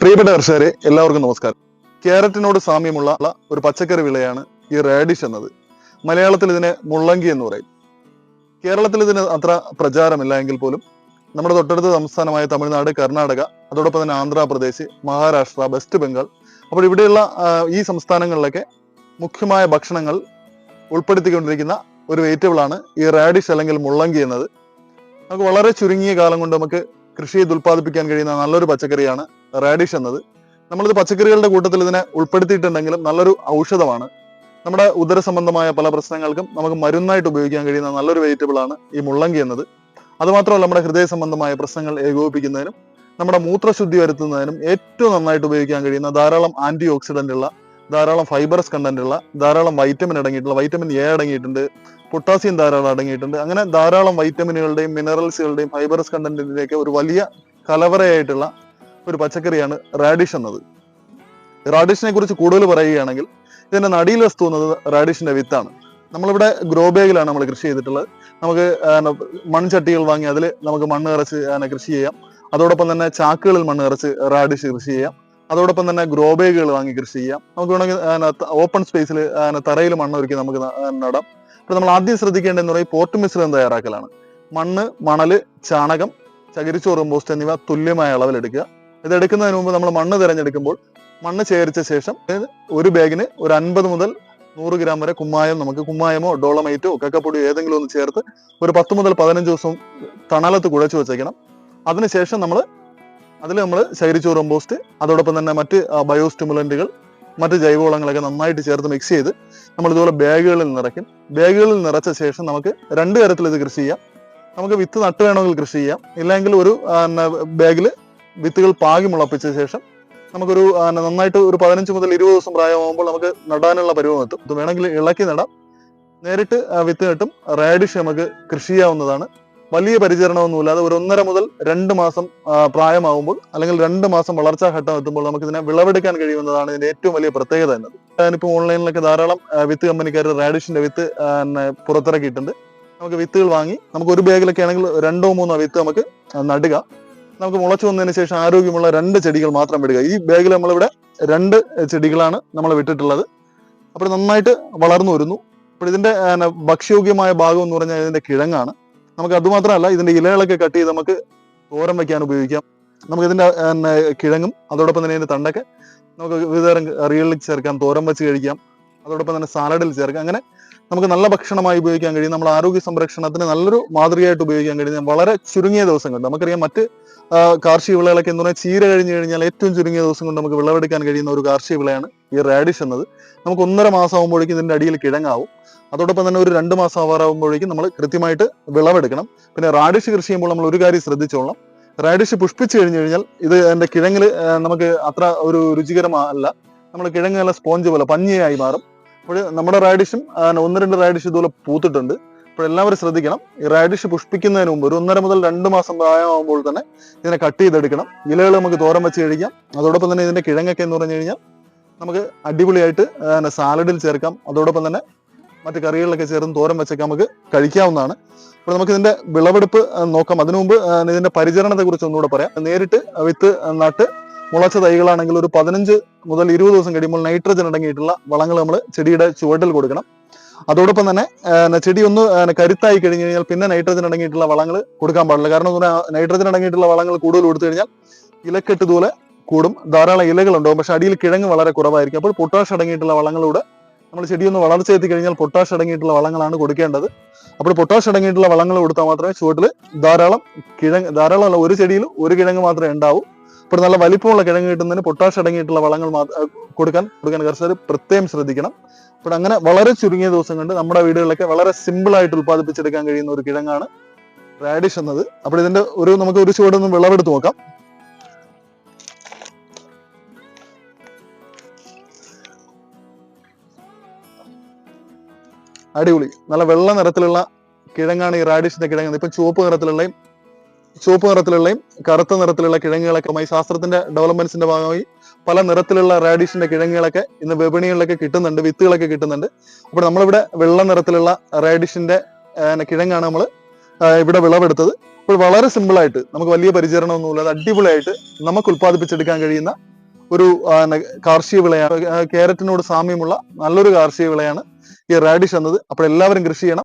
പ്രിയപ്പെട്ട കർഷകരെ എല്ലാവർക്കും നമസ്കാരം. ക്യാരറ്റിനോട് സാമ്യമുള്ള ഒരു പച്ചക്കറി വിളയാണ് ഈ റാഡിഷ് എന്നത്. മലയാളത്തിൽ ഇതിനെ മുള്ളങ്കി എന്ന് പറയും. കേരളത്തിൽ ഇതിന് അത്ര പ്രചാരമില്ല എങ്കിൽ പോലും നമ്മുടെ തൊട്ടടുത്ത സംസ്ഥാനമായ തമിഴ്നാട് കർണാടക അതോടൊപ്പം തന്നെ ആന്ധ്രാപ്രദേശ് മഹാരാഷ്ട്ര വെസ്റ്റ് ബംഗാൾ. അപ്പോൾ ഇവിടെയുള്ള ഈ സംസ്ഥാനങ്ങളിലൊക്കെ മുഖ്യമായ ഭക്ഷണങ്ങൾ ഉൾപ്പെടുത്തിക്കൊണ്ടിരിക്കുന്ന ഒരു വെജിറ്റബിൾ ആണ് ഈ റാഡിഷ് അല്ലെങ്കിൽ മുള്ളങ്കി എന്നത്. നമുക്ക് വളരെ ചുരുങ്ങിയ കാലം കൊണ്ട് നമുക്ക് കൃഷി ചെയ്ത് ഉൽപ്പാദിപ്പിക്കാൻ കഴിയുന്ന നല്ലൊരു പച്ചക്കറിയാണ് റാഡിഷ് എന്നത്. നമ്മളിത് പച്ചക്കറികളുടെ കൂട്ടത്തിൽ ഇതിനെ ഉൾപ്പെടുത്തിയിട്ടുണ്ടെങ്കിലും നല്ലൊരു ഔഷധമാണ്. നമ്മുടെ ഉദര സംബന്ധമായ പല പ്രശ്നങ്ങൾക്കും നമുക്ക് മരുന്നായിട്ട് ഉപയോഗിക്കാൻ കഴിയുന്ന നല്ലൊരു വെജിറ്റബിൾ ആണ് ഈ മുള്ളങ്കി എന്നത്. അതുമാത്രമല്ല നമ്മുടെ ഹൃദയ സംബന്ധമായ പ്രശ്നങ്ങൾ ഏകോപിപ്പിക്കുന്നതിനും നമ്മുടെ മൂത്രശുദ്ധി വരുത്തുന്നതിനും ഏറ്റവും നന്നായിട്ട് ഉപയോഗിക്കാൻ കഴിയുന്ന ധാരാളം ആന്റി ഓക്സിഡന്റ് ഉള്ള ധാരാളം ഫൈബറസ് കണ്ടന്റ് ഉള്ള ധാരാളം വൈറ്റമിൻ അടങ്ങിയിട്ടുള്ള വൈറ്റമിൻ എ അടങ്ങിയിട്ടുണ്ട് പൊട്ടാസ്യം ധാരാളം അടങ്ങിയിട്ടുണ്ട്. അങ്ങനെ ധാരാളം വൈറ്റമിനുകളുടെയും മിനറൽസുകളുടെയും ഫൈബറസ് കണ്ടന്റിന്റെയൊക്കെ ഒരു വലിയ കലവറയായിട്ടുള്ള ഒരു പച്ചക്കറിയാണ് റാഡിഷ് എന്നത്. റാഡിഷിനെ കുറിച്ച് കൂടുതൽ പറയുകയാണെങ്കിൽ ഇതിന്റെ നടിയിൽ വസ്തു എന്നത് റാഡിഷിന്റെ വിത്താണ്. നമ്മളിവിടെ ഗ്രോ ബാഗിലാണ് നമ്മൾ കൃഷി ചെയ്തിട്ടുള്ളത്. നമുക്ക് മൺചട്ടികൾ വാങ്ങി അതിൽ നമുക്ക് മണ്ണ് നിറച്ച് കൃഷി ചെയ്യാം. അതോടൊപ്പം തന്നെ ചാക്കുകളിൽ മണ്ണ് നിറച്ച് റാഡിഷ് കൃഷി ചെയ്യാം. അതോടൊപ്പം തന്നെ ഗ്രോ ബാഗുകൾ വാങ്ങി കൃഷി ചെയ്യാം. നമുക്ക് വേണമെങ്കിൽ ഓപ്പൺ സ്പേസിൽ തറയിൽ മണ്ണ് ഒരുക്കി നമുക്ക് നടാം. അപ്പോൾ നമ്മൾ ആദ്യം ശ്രദ്ധിക്കേണ്ടതെന്ന് പറയുന്നത് പോർട്ട് മിശ്രിതം തയ്യാറാക്കലാണ്. മണ്ണ് മണൽ ചാണകം ചകിരിച്ചോറ് കമ്പോസ്റ്റ് എന്നിവ തുല്യമായ അളവിലെടുക്കുക ഇത് എടുക്കുന്നതിന് മുമ്പ് നമ്മൾ മണ്ണ് തിരഞ്ഞെടുക്കുമ്പോൾ മണ്ണ് ശേഖരിച്ച ശേഷം ഒരു ബാഗിന് ഒരു അൻപത് മുതൽ നൂറ് ഗ്രാം വരെ കുമ്മായം നമുക്ക് കുമ്മായമോ ഡോളമൈറ്റോ കക്കപ്പൊടിയോ ഏതെങ്കിലും ഒന്ന് ചേർത്ത് ഒരു പത്ത് മുതൽ പതിനഞ്ച് ദിവസം തണലത്ത് കുഴച്ച് വെച്ചേക്കണം. അതിനുശേഷം നമ്മൾ അതിൽ നമ്മൾ ശൈരിച്ചോറും കമ്പോസ്റ്റ് അതോടൊപ്പം തന്നെ മറ്റ് ബയോ സ്റ്റിമുലന്റുകൾ മറ്റ് ജൈവവളങ്ങളൊക്കെ നന്നായിട്ട് ചേർത്ത് മിക്സ് ചെയ്ത് നമ്മൾ ഇതുപോലെ ബാഗുകളിൽ നിറയ്ക്കും. ബാഗുകളിൽ നിറച്ച ശേഷം നമുക്ക് രണ്ട് തരത്തിൽ ഇത് കൃഷി ചെയ്യാം. നമുക്ക് വിത്ത് നട്ട് വേണമെങ്കിൽ കൃഷി ചെയ്യാം. ഇല്ലെങ്കിൽ ഒരു ബാഗിൽ വിത്തുകൾ പാകി മുളപ്പിച്ച ശേഷം നമുക്കൊരു നന്നായിട്ട് ഒരു പതിനഞ്ച് മുതൽ ഇരുപത് ദിവസം പ്രായമാകുമ്പോൾ നമുക്ക് നടാനുള്ള പരുവം എത്തും. ഇത് വേണമെങ്കിൽ ഇളക്കി നടാം. നേരിട്ട് വിത്ത് നട്ടും. റാഡിഷ് നമുക്ക് കൃഷി ചെയ്യാവുന്നതാണ്. വലിയ പരിചരണമൊന്നുമില്ലാതെ ഒരു ഒന്നര മുതൽ രണ്ട് മാസം പ്രായമാകുമ്പോൾ അല്ലെങ്കിൽ രണ്ട് മാസം വളർച്ചാ ഘട്ടം എത്തുമ്പോൾ നമുക്ക് ഇതിനെ വിളവെടുക്കാൻ കഴിയുന്നതാണ് ഇതിന്റെ ഏറ്റവും വലിയ പ്രത്യേകത എന്നത്. ഞാനിപ്പോൾ ഓൺലൈനിലൊക്കെ ധാരാളം വിത്ത് കമ്പനിക്കാർ റാഡിഷിന്റെ വിത്ത് പുറത്തിറക്കിയിട്ടുണ്ട്. നമുക്ക് വിത്തുകൾ വാങ്ങി നമുക്ക് ഒരു ബാഗിലൊക്കെ ആണെങ്കിൽ രണ്ടോ മൂന്നോ വിത്ത് നമുക്ക് നടുക. നമുക്ക് മുളച്ചു വന്നതിന് ശേഷം ആരോഗ്യമുള്ള രണ്ട് ചെടികൾ മാത്രം വിടുക ഈ ബാഗിൽ നമ്മളിവിടെ രണ്ട് ചെടികളാണ് നമ്മൾ വിട്ടിട്ടുള്ളത്. അപ്പോൾ നന്നായിട്ട് വളർന്നു വരുന്നു. അപ്പോൾ ഇതിന്റെ ഭക്ഷ്യയോഗ്യമായ ഭാഗം എന്ന് പറഞ്ഞാൽ ഇതിന്റെ കിഴങ്ങാണ്. നമുക്ക് അതുമാത്രമല്ല ഇതിന്റെ ഇലകളൊക്കെ കട്ട് ചെയ്ത് നമുക്ക് തോരൻ വെക്കാൻ ഉപയോഗിക്കാം. നമുക്ക് ഇതിന്റെ കിഴങ്ങും അതോടൊപ്പം തന്നെ ഇതിന്റെ തണ്ടൊക്കെ നമുക്ക് വിവിധ തരം കറികളിൽ ചേർക്കാം തോരൻ വെച്ച് കഴിക്കാം അതോടൊപ്പം തന്നെ സാലഡിൽ ചേർക്കാം. അങ്ങനെ നമുക്ക് നല്ല ഭക്ഷണമായി ഉപയോഗിക്കാൻ കഴിയും. നമ്മുടെ ആരോഗ്യ സംരക്ഷണത്തിന് നല്ലൊരു മാതൃകയായിട്ട് ഉപയോഗിക്കാൻ കഴിയുന്ന വളരെ ചുരുങ്ങിയ ദിവസം കൊണ്ട് നമുക്കറിയാം മറ്റ് കാർഷിക വിളകളൊക്കെ എന്ന് പറഞ്ഞാൽ ചീര കഴിഞ്ഞു കഴിഞ്ഞാൽ ഏറ്റവും ചുരുങ്ങിയ ദിവസം കൊണ്ട് നമുക്ക് വിളവെടുക്കാൻ കഴിയുന്ന ഒരു കാർഷിക വിളയാണ് ഈ റാഡിഷ് എന്നത്. നമുക്ക് ഒന്നര മാസം ആകുമ്പോഴേക്കും ഇതിന്റെ അടിയിൽ കിഴങ്ങാവും. അതോടൊപ്പം തന്നെ ഒരു രണ്ട് മാസം ആവാറാകുമ്പോഴേക്കും നമ്മൾ കൃത്യമായിട്ട് വിളവെടുക്കണം. പിന്നെ റാഡിഷ് കൃഷി ചെയ്യുമ്പോൾ നമ്മൾ ഒരു കാര്യം ശ്രദ്ധിച്ചോളാം റാഡിഷ് പുഷ്പിച്ചു കഴിഞ്ഞു കഴിഞ്ഞാൽ ഇത് എന്റെ കിഴങ്ങിൽ നമുക്ക് അത്ര ഒരു രുചികരമല്ല നമ്മൾ കിഴങ്ങ് നല്ല സ്പോഞ്ച് പോലെ പഞ്ഞിയായി മാറും. അപ്പോൾ നമ്മുടെ റാഡിഷും ഒന്ന് രണ്ട് റാഡിഷ് ഇതുപോലെ പൂത്തിട്ടുണ്ട്. അപ്പോൾ എല്ലാവരും ശ്രദ്ധിക്കണം. ഈ റാഡിഷ് പുഷ്പിക്കുന്നതിന് മുമ്പ് ഒരു ഒന്നര മുതൽ രണ്ട് മാസം പ്രായമാകുമ്പോൾ തന്നെ ഇതിനെ കട്ട് ചെയ്തെടുക്കണം. ഇലകൾ നമുക്ക് തോരൻ വെച്ച് കഴിക്കാം. അതോടൊപ്പം തന്നെ ഇതിന്റെ കിഴങ്ങൊക്കെ എന്ന് പറഞ്ഞു കഴിഞ്ഞാൽ നമുക്ക് അടിപൊളിയായിട്ട് സാലഡിൽ ചേർക്കാം. അതോടൊപ്പം തന്നെ മറ്റു കറികളിലൊക്കെ ചേർന്ന് തോരം വെച്ചൊക്കെ നമുക്ക് കഴിക്കാവുന്നതാണ്. അപ്പോൾ നമുക്ക് ഇതിന്റെ വിളവെടുപ്പ് നോക്കാം. അതിനു മുമ്പ് ഇതിന്റെ പരിചരണത്തെ കുറിച്ച് ഒന്നുകൂടെ പറയാം. നേരിട്ട് വിത്ത് നട്ട് മുളച്ച തൈകളാണെങ്കിൽ ഒരു പതിനഞ്ച് മുതൽ ഇരുപത് ദിവസം കഴിയുമ്പോൾ നൈട്രജൻ അടങ്ങിയിട്ടുള്ള വളങ്ങൾ നമ്മൾ ചെടിയുടെ ചുവട്ടിൽ കൊടുക്കണം. അതോടൊപ്പം തന്നെ ചെടി ഒന്ന് കരുത്തായി കഴിഞ്ഞു കഴിഞ്ഞാൽ പിന്നെ നൈട്രജൻ അടങ്ങിയിട്ടുള്ള വളങ്ങൾ കൊടുക്കാൻ പാടില്ല. കാരണം നൈട്രജൻ അടങ്ങിയിട്ടുള്ള വളങ്ങൾ കൂടുതൽ കൊടുത്തു കഴിഞ്ഞാൽ ഇലക്കെട്ട് ഇതുപോലെ കൂടും. ധാരാളം ഇലകൾ ഉണ്ടാവും. പക്ഷെ അടിയിൽ കിഴങ്ങ് വളരെ കുറവായിരിക്കും. അപ്പോൾ പൊട്ടാഷ് അടങ്ങിയിട്ടുള്ള വളങ്ങളൂടെ നമ്മൾ ചെടിയൊന്ന് വളർച്ച എത്തി കഴിഞ്ഞാൽ പൊട്ടാഷ് അടങ്ങിയിട്ടുള്ള വളങ്ങളാണ് കൊടുക്കേണ്ടത്. അപ്പോൾ പൊട്ടാഷ് അടങ്ങിയിട്ടുള്ള വളങ്ങൾ കൊടുത്താൽ മാത്രമേ ചുവട്ടിൽ ധാരാളം കിഴങ്ങ് ധാരാളം ഒരു ചെടിയിൽ ഒരു കിഴങ്ങ് മാത്രമേ ഉണ്ടാവൂ. അപ്പോൾ നല്ല വലിപ്പമുള്ള കിഴങ്ങ് കിട്ടുന്നതിന് പൊട്ടാഷ് അടങ്ങിയിട്ടുള്ള വളങ്ങൾ കൊടുക്കാൻ കൊടുക്കാൻ കർഷകർ പ്രത്യേകം ശ്രദ്ധിക്കണം. അപ്പോൾ അങ്ങനെ വളരെ ചുരുങ്ങിയ ദിവസം കൊണ്ട് നമ്മുടെ വീടുകളിലൊക്കെ വളരെ സിമ്പിളായിട്ട് ഉൽപ്പാദിപ്പിച്ചെടുക്കാൻ കഴിയുന്ന ഒരു കിഴങ്ങാണ് റാഡിഷ് എന്നത്. അപ്പോൾ ഇതിന്റെ ഒരു നമുക്ക് ഒരു ചുവടൊന്ന് വിളവെടുത്ത് നോക്കാം. അടിപൊളി. നല്ല വെള്ള നിറത്തിലുള്ള കിഴങ്ങാണ് ഈ റാഡിഷിന്റെ കിഴങ്ങ്. ഇപ്പൊ ചുവപ്പ് നിറത്തിലുള്ളയും ചുവപ്പ് നിറത്തിലുള്ളയും കറുത്ത നിറത്തിലുള്ള കിഴങ്ങുകളൊക്കെ ശാസ്ത്രത്തിന്റെ ഡെവലപ്മെന്റ്സിന്റെ ഭാഗമായി പല നിറത്തിലുള്ള റാഡിഷിന്റെ കിഴങ്ങുകളൊക്കെ ഇന്ന് വിപണികളിലൊക്കെ കിട്ടുന്നുണ്ട് വിത്തുകളൊക്കെ കിട്ടുന്നുണ്ട്. അപ്പോൾ നമ്മളിവിടെ വെള്ള നിറത്തിലുള്ള റാഡിഷിന്റെ കിഴങ്ങാണ് നമ്മൾ ഇവിടെ വിളവെടുത്തത്. അപ്പോൾ വളരെ സിമ്പിൾ ആയിട്ട് നമുക്ക് വലിയ പരിചരണമൊന്നുമില്ലാതെ അടിപൊളിയായിട്ട് നമുക്ക് ഉത്പാദിപ്പിച്ചെടുക്കാൻ കഴിയുന്ന ഒരു കാർഷിക വിളയാണ്. കാരറ്റിനോട് സാമ്യമുള്ള നല്ലൊരു കാർഷിക വിളയാണ് ഈ റാഡിഷ് എന്നത്. അപ്പോൾ എല്ലാവരും കൃഷി ചെയ്യണം.